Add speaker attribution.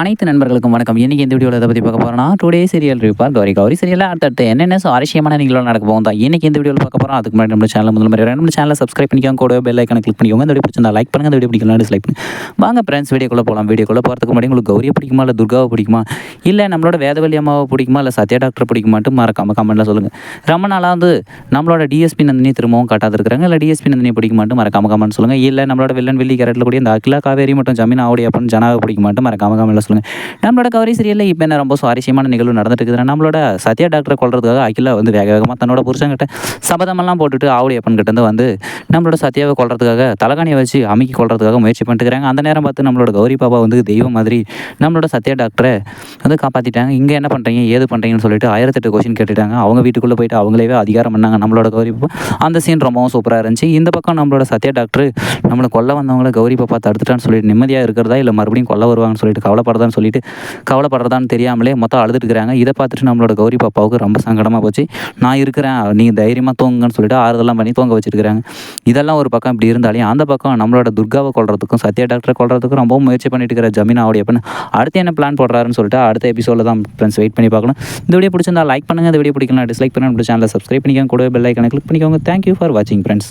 Speaker 1: அனைத்து நண்பர்களுக்கும் வணக்கம். இன்றைக்கி இந்த வீடியோவில் எதை பற்றி பார்க்க போகிறோம்னா டுடே சீரியல் ரிப்பார் கௌரி கௌரி சீரியலில் அடுத்தடுத்து என்னென்ன சுவாரஸ்யமான நீங்களும் நடக்க போகும் தான் இன்னைக்கு இந்த வீடியோவில் பார்க்க போகிறோம் அதுக்கு முன்னாடி நம்ம சேனல் முதல் மாதிரி நம்ம சேனலை சப்ஸ்கிரைப் பண்ணிக்கோங்க. கூட பெல் ஐக்கனை கிளிக் பண்ணிக்கோங்க. இந்த வீடியோ பிடிச்சிருந்தா லைக் பண்ணுங்க. இந்த வீடியோ பிடிக்கலாம் டிஸ்லைக் பண்ணுங்க. வாங்க ஃப்ரெண்ட்ஸ் வீடியோக்குள்ளே போகலாம் வீடியோக்குள்ளே போகிறதுக்கு முன்னாடி உங்களுக்கு கௌரியை பிடிக்குமா இல்லை துர்காவை பிடிக்குமா? இல்லை நம்மளோட வேதவல்லி அம்மாவை பிடிக்குமா இல்லை சத்யா டாக்டர் பிடிக்குமாட்டு மறக்காம கமெண்ட்டில் சொல்லுங்கள் ரொம்ப நாளாக வந்து நம்மளோட டிஎஸ்பி நந்தினி திரும்பவும் காட்டாது இருக்கிறாங்க. இல்லை டிஎஸ்பி நந்தினி பிடிக்குமாட்டு மறக்காம கமெண்ட் சொல்லுங்கள் இல்லை நம்மளோட வில்லன் வெள்ளி கேரட்டில் கூட இந்த அகிலா காவேரி மற்றும் ஜமீன் ஆவுடைய அப்படின்னு ஜனாவை பிடிக்குமாட்டு மறக்காம கமெண்ட்டில் சொல்லுங்கள் நம்மளோட கவரி சீரியலில் இப்போ என்ன ரொம்ப சுவாரஸ்யமான நிகழ்வு நடந்துட்டுக்குதுன்னா நம்மளோட சத்யா டாக்டரை கொள்றதுக்காக அகிலா வந்து வேக வேகமாக தன்னோட புருஷங்கிட்ட சபதமெல்லாம் போட்டுட்டு ஆவுடி அப்பன் வந்து நம்மளோட சத்யாவை கொள்றதுக்காக தலகாணியை வச்சு அமைக்கி கொள்றதுக்காக முயற்சி பண்ணிட்டுருக்காங்க. அந்த நேரம் பார்த்து நம்மளோட கௌரி பாபா வந்து தெய்வம் மாதிரி நம்மளோட சத்யா டாக்டரை வந்து காப்பாற்றிட்டாங்க இங்கே என்ன பண்ணுறீங்க ஏது பண்ணுறீங்கன்னு சொல்லிட்டு ஆயிரத்தெட்டு கொஷின் கேட்டுட்டாங்க. அவங்க வீட்டுக்குள்ளே போயிட்டு அவங்களேவே அதிகாரம் பண்ணாங்க நம்மளோட கௌரி பாப்பா அந்த சீன் ரொம்பவும் சூப்பராக இருந்துச்சு. இந்த பக்கம் நம்மளோட சத்யா டாக்டர் நம்மளை கொல்ல வந்தவங்கள கௌரி பாப்பா தடுத்துட்டான்னு சொல்லிட்டு நிம்மதியாக இருக்கிறதா இல்லை மறுபடியும் கொல்ல வருவாங்கன்னு சொல்லிட்டு கவலைப்படுறதான்னு சொல்லிட்டு கவலைப்படுறதான்னு தெரியாமலே மொத்தம் அழுதுட்டு இருக்கிறாங்க இதை பார்த்துட்டு நம்மளோட கௌரி பாப்பாவுக்கு ரொம்ப சங்கடமாக போச்சு. நான் இருக்கிறேன் நீங்கள் தைரியமாக தூங்குங்கன்னு சொல்லிட்டு ஆறுதெல்லாம் பண்ணி தூங்க வச்சிருக்கிறாங்க இதெல்லாம் ஒரு பக்கம் இப்படி இருந்தாலே அந்த பக்கம் நம்மளோட துர்காவை கொள்றதுக்கும் சத்யா டாக்டரை கொள்றதுக்கும் ரொம்பவும் முயற்சி பண்ணிட்டு இருக்கிற ஜமீன் அவடைய பண்ண அடுத்து என்ன பிளான் போடுறாருன்னு சொல்லிட்டு அடுத்த எபிசோடில் தான் ஃப்ரெண்ட்ஸ் வெயிட் பண்ணி பார்க்கணும். இந்த வீடியோ பிடிச்சிருந்தா லைக் பண்ணுங்கள் இந்த வீடியோ பிடிக்கலாம் டிஸ்லைக் பண்ணுங்கள் சேனலை சப்ஸ்கிரைப் பண்ணிக்கோங்க. கூட பெல் ஐக்கனை கிளிக் பண்ணிக்கோங்க. தேங்க்யூ ஃபார் வாட்சிங் ஃப்ரெண்ட்ஸ்